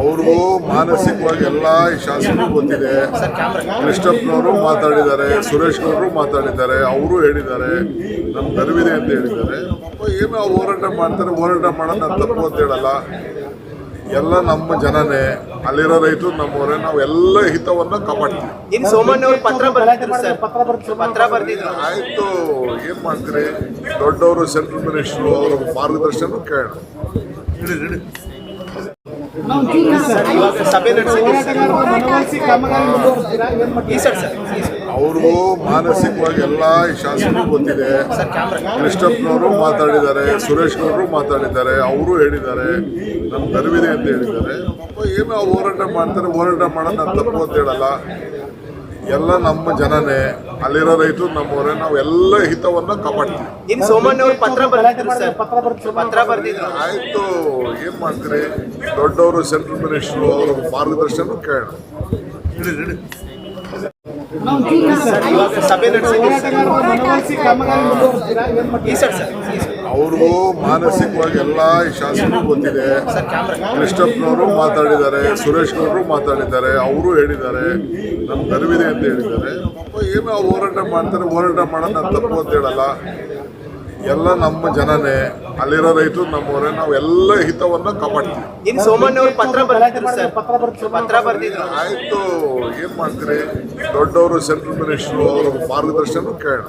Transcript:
ಅವ್ರಿಗೂ ಮಾನಸಿಕವಾಗಿ ಎಲ್ಲ ಶಾಸಕರು ಗೊತ್ತಿದೆ ಕೃಷ್ಣಪ್ಪನವರು ಮಾತಾಡಿದ್ದಾರೆ ಸುರೇಶ್ ಅವರು ಮಾತಾಡಿದ್ದಾರೆ, ಅವರು ಹೇಳಿದ್ದಾರೆ, ನಮ್ಗೆ ಗರ್ವಿದೆ ಅಂತ ಹೇಳಿದ್ದಾರೆ. ಏನೋ ಅವ್ರು ಹೋರಾಟ ಮಾಡ್ತಾರೆ, ಹೋರಾಟ ಮಾಡೋದು ನಾನು ತಪ್ಪು ಅಂತ ಹೇಳಲ್ಲ. ಎಲ್ಲ ನಮ್ಮ ಜನನೇ. ಅಲ್ಲಿರೋ ರೈತರು ನಮ್ಮವರೇ ನಾವು ಎಲ್ಲ ಹಿತವನ್ನ ಕಾಪಾಡ್ತೀವಿ. ಆಯಿತು ಏನು ಮಾಡ್ತೀರಿ? ದೊಡ್ಡವರು ಸೆಂಟ್ರಲ್ ಮಿನಿಸ್ಟರ್ ಅವರ ಮಾರ್ಗದರ್ಶನ ಕೇಳೋಣ. ಸಭೆ ನಡೆಸಿ ಅವ್ರಿಗೂ ಮಾನಸಿಕವಾಗಿ ಎಲ್ಲ ಈ ಶಾಸಕರು ಗೊತ್ತಿದೆ ಕೃಷ್ಣಪ್ಪನವರು ಮಾತಾಡಿದ್ದಾರೆ ಸುರೇಶ್ ಅವರು ಮಾತಾಡಿದ್ದಾರೆ ಅವರು ಹೇಳಿದ್ದಾರೆ ನಮ್ಮ ಗರ್ವಿದೆ ಅಂತ ಹೇಳಿದ್ದಾರೆ. ಏನು ಏನೋ ಅವ್ರು ಹೋರಾಟ ಮಾಡ್ತಾರೆ ಹೋರಾಟ ಮಾಡೋದು ನಾನು ತಪ್ಪು ಅಂತ ಹೇಳಲ್ಲ. ಎಲ್ಲ ನಮ್ಮ ಜನನೇ ಅಲ್ಲಿರೋ ರೈತರು ನಮ್ಮವರೇ ನಾವು ಎಲ್ಲ ಹಿತವನ್ನು ಕಾಪಾಡ್ತೀವಿ. ಆಯ್ತು ಸೋಮಣ್ಣ ಅವರು ಪತ್ರ ಬರ್ತಿದ್ರು ಸರ್. ಪತ್ರ ಬರ್ತೀರಾ? ಪತ್ರ ಬರ್ದಿದ್ರು. ಆಯಿತು ಏನು ಮಾಡ್ತೀರಿ? ದೊಡ್ಡವರು ಸೆಂಟ್ರಲ್ ಮಿನಿಸ್ಟ್ರು ಅವರ ಮಾರ್ಗದರ್ಶನ ಕೇಳೋಣ. ಸಭೆ ಅವ್ರಿಗೂ ಮಾನಸಿಕವಾಗಿ ಎಲ್ಲ ಈ ಶಾಸಕರು ಗೊತ್ತಿದೆ. ಕೃಷ್ಣಪ್ಪನವರು ಮಾತಾಡಿದ್ದಾರೆ ಸುರೇಶ್ ಗೌಡರು ಮಾತಾಡಿದ್ದಾರೆ ಅವರು ಹೇಳಿದ್ದಾರೆ ನಮ್ಗೆ ಗರ್ವಿದೆ ಅಂತ ಹೇಳಿದ್ದಾರೆ. ಏನು ಏನೋ ಅವ್ರು ಹೋರಾಟ ಮಾಡ್ತಾರೆ ಹೋರಾಟ ಮಾಡೋದು ನಾನು ತಪ್ಪು ಅಂತ ಹೇಳಲ್ಲ. ಎಲ್ಲ ನಮ್ಮ ಜನನೇ ಅಲ್ಲಿರೋ ರೈತರು ನಮ್ಮವರೇ ನಾವು ಎಲ್ಲ ಹಿತವನ್ನು ಕಾಪಾಡ್ತೀವಿ. ಇನ್ನು ಸೋಮಣ್ಣ ಅವರು ಪತ್ರ ಬರ್ತಿದ್ರು ಸರ್. ಪತ್ರ ಬರ್ತೀರಾ? ಪತ್ರ ಬರ್ದಿದ್ರು. ಆಯಿತು ಏನು ಮಾಡ್ತೀರಿ? ದೊಡ್ಡವರು ಸೆಂಟ್ರಲ್ ಮಿನಿಸ್ಟ್ರು ಅವರ ಮಾರ್ಗದರ್ಶನ ಕೇಳೋಣ.